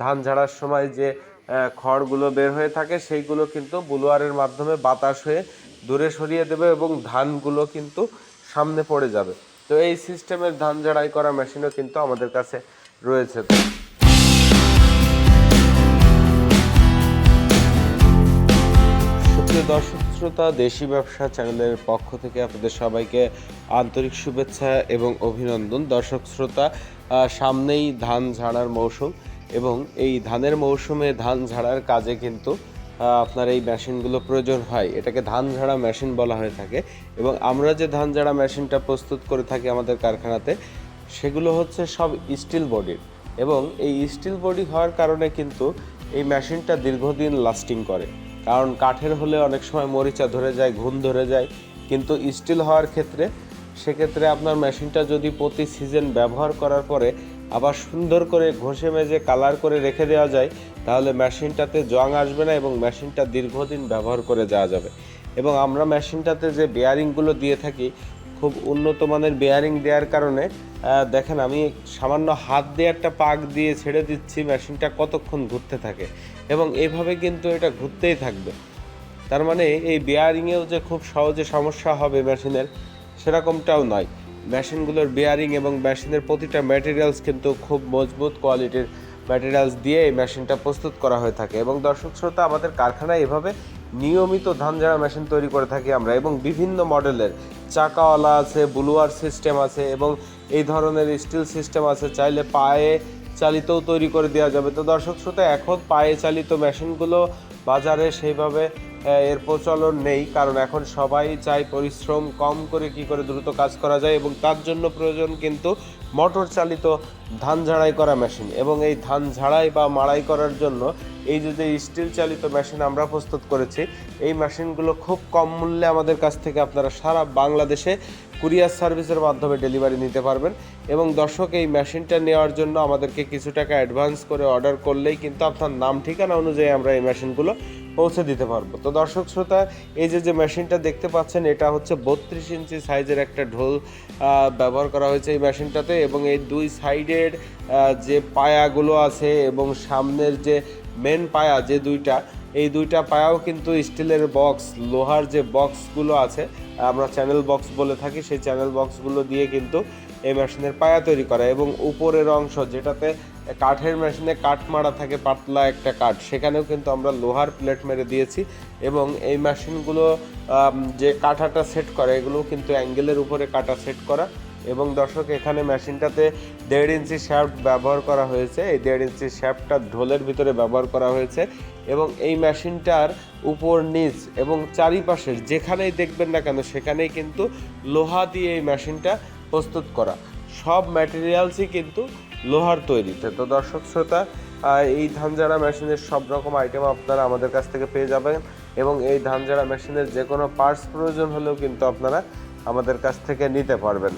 ধান ঝাড়ার সময় যে খড়গুলো বের হয়ে থাকে, সেইগুলো কিন্তু বুলোয়ারের মাধ্যমে বাতাস হয়ে দূরে সরিয়ে দেবে এবং ধানগুলো কিন্তু সামনে পড়ে যাবে। তো এই সিস্টেমের ধান ঝাড়াই করা মেশিনও কিন্তু আমাদের কাছে রয়েছে। দর্শক, শ্রোতা, দেশি ব্যবসা চ্যানেলের পক্ষ থেকে আপনাদের সবাইকে আন্তরিক শুভেচ্ছা এবং অভিনন্দন। দর্শক, শ্রোতা সামনেই ধান ঝাড়ার মৌসুম। এবং এই ধানের মৌসুমে ধান ঝাড়ার কাজে কিন্তু আপনার এই মেশিনগুলো প্রয়োজন হয়। এটাকে ধান ঝাড়া মেশিন বলা হয়ে থাকে এবং আমরা যে ধান ঝাড়া মেশিনটা প্রস্তুত করে থাকি আমাদের কারখানাতে, সেগুলো হচ্ছে সব স্টিল বডির এবং এই স্টিল বডি হওয়ার কারণে কিন্তু এই মেশিনটা দীর্ঘদিন লাস্টিং করে। কারণ কাঠের হলে অনেক সময় মরিচা ধরে যায় ঘুম ধরে যায়, কিন্তু স্টিল হওয়ার ক্ষেত্রে সেক্ষেত্রে আপনার মেশিনটা যদি প্রতি সিজন ব্যবহার করার পরে আবার সুন্দর করে ঘষে মেজে কালার করে রেখে দেওয়া যায়, তাহলে মেশিনটাতে জং আসবে না এবং মেশিনটা দীর্ঘদিন ব্যবহার করে যাওয়া যাবে। এবং আমরা মেশিনটাতে যে বেয়ারিংগুলো দিয়ে থাকি, খুব উন্নত মানের বেয়ারিং দেওয়ার কারণে দেখেন আমি সামান্য হাত দিয়ে একটা পাক দিয়ে ছেড়ে দিচ্ছি, মেশিনটা কতক্ষণ ঘুরতে থাকে। এবং এভাবে কিন্তু এটা ঘুরতেই থাকবে। তার মানে এই বেয়ারিংয়েও যে খুব সহজে সমস্যা হবে মেশিনের সেরকমটাও নয়। মেশিনগুলোর বেয়ারিং এবং মেশিনের প্রতিটা ম্যাটেরিয়ালস কিন্তু খুব মজবুত কোয়ালিটির ম্যাটেরিয়ালস দিয়ে এই মেশিনটা প্রস্তুত করা হয়ে থাকে এবং দর্শক শ্রোতা, আমাদের কারখানায় এভাবে নিয়মিত ধান ঝাড়া মেশিন তৈরি করে থাকি আমরা এবং বিভিন্ন মডেলের চাকাওয়ালা আছে ব্লুয়ার সিস্টেম আছে এবং এই ধরনের স্টিল সিস্টেম আছে, চাইলে পায়ে চালিতও তৈরি করে দেওয়া যাবে। তো দর্শক শ্রোতা, এখন পায়ে চালিত মেশিনগুলো বাজারে সেইভাবে এর প্রচলন নেই, কারণ এখন সবাই চায় পরিশ্রম কম করে কি করে দ্রুত কাজ করা যায় এবং তার জন্য প্রয়োজন কিন্তু মোটর চালিত ধান ঝাড়াই করা মেশিন। এবং এই ধান ঝাড়াই বা মাড়াই করার জন্য এই যে যে স্টিল চালিত মেশিন আমরা প্রস্তুত করেছি, এই মেশিনগুলো খুব কম মূল্যে আমাদের কাছ থেকে আপনারা সারা বাংলাদেশে কুরিয়ার সার্ভিসের মাধ্যমে ডেলিভারি নিতে পারবেন। এবং দর্শক, এই মেশিনটা নেওয়ার জন্য আমাদেরকে কিছু টাকা অ্যাডভান্স করে অর্ডার করলেই কিন্তু আপনার নাম, ঠিকানা অনুযায়ী আমরা এই মেশিনগুলো পৌঁছে দিতে পারব। তো দর্শক শ্রোতা, এই যে যে মেশিনটা দেখতে পাচ্ছেন, এটা হচ্ছে বত্রিশ ইঞ্চি সাইজের একটা ঢোল ব্যবহার করা হয়েছে এই মেশিনটাতে এবং এই দুই সাইডের যে পায়াগুলো আছে এবং সামনের যে মেন পায়া যে দুইটা, এই দুইটা পায়াও কিন্তু স্টিলের বক্স লোহার যে বক্সগুলো আছে আমরা চ্যানেল বক্স বলে থাকি, সেই চ্যানেল বক্সগুলো দিয়ে কিন্তু এই মেশিনের পায়া তৈরি করা এবং উপরের অংশ যেটাতে কাঠের মেশিনে কাঠ মারা থাকে, পাতলা একটা কাঠ, সেখানেও কিন্তু আমরা লোহার প্লেট মেরে দিয়েছি এবং এই মেশিনগুলো যে কাঠাটা সেট করা এগুলো কিন্তু অ্যাঙ্গেলের উপরে কাটা সেট করা। এবং দর্শক, এখানে মেশিনটাতে দেড় ইঞ্চি শ্যাফট ব্যবহার করা হয়েছে। এই দেড় ইঞ্চি শ্যাফটটা ঢোলের ভিতরে ব্যবহার করা হয়েছে এবং এই মেশিনটার উপর নিচ এবং চারিপাশের যেখানেই দেখবেন না কেন, সেখানেই কিন্তু লোহা দিয়ে এই মেশিনটা প্রস্তুত করা। সব ম্যাটেরিয়ালসই কিন্তু লোহার তৈরিতে। তো দর্শক, শ্রোতা এই ধান ঝাড়া মেশিনের সব রকম আইটেম আপনারা আমাদের কাছ থেকে পেয়ে যাবেন এবং এই ধান ঝাড়া মেশিনের যে কোনো পার্টস প্রয়োজন হলেও কিন্তু আপনারা আমাদের কাছ থেকে নিতে পারবেন।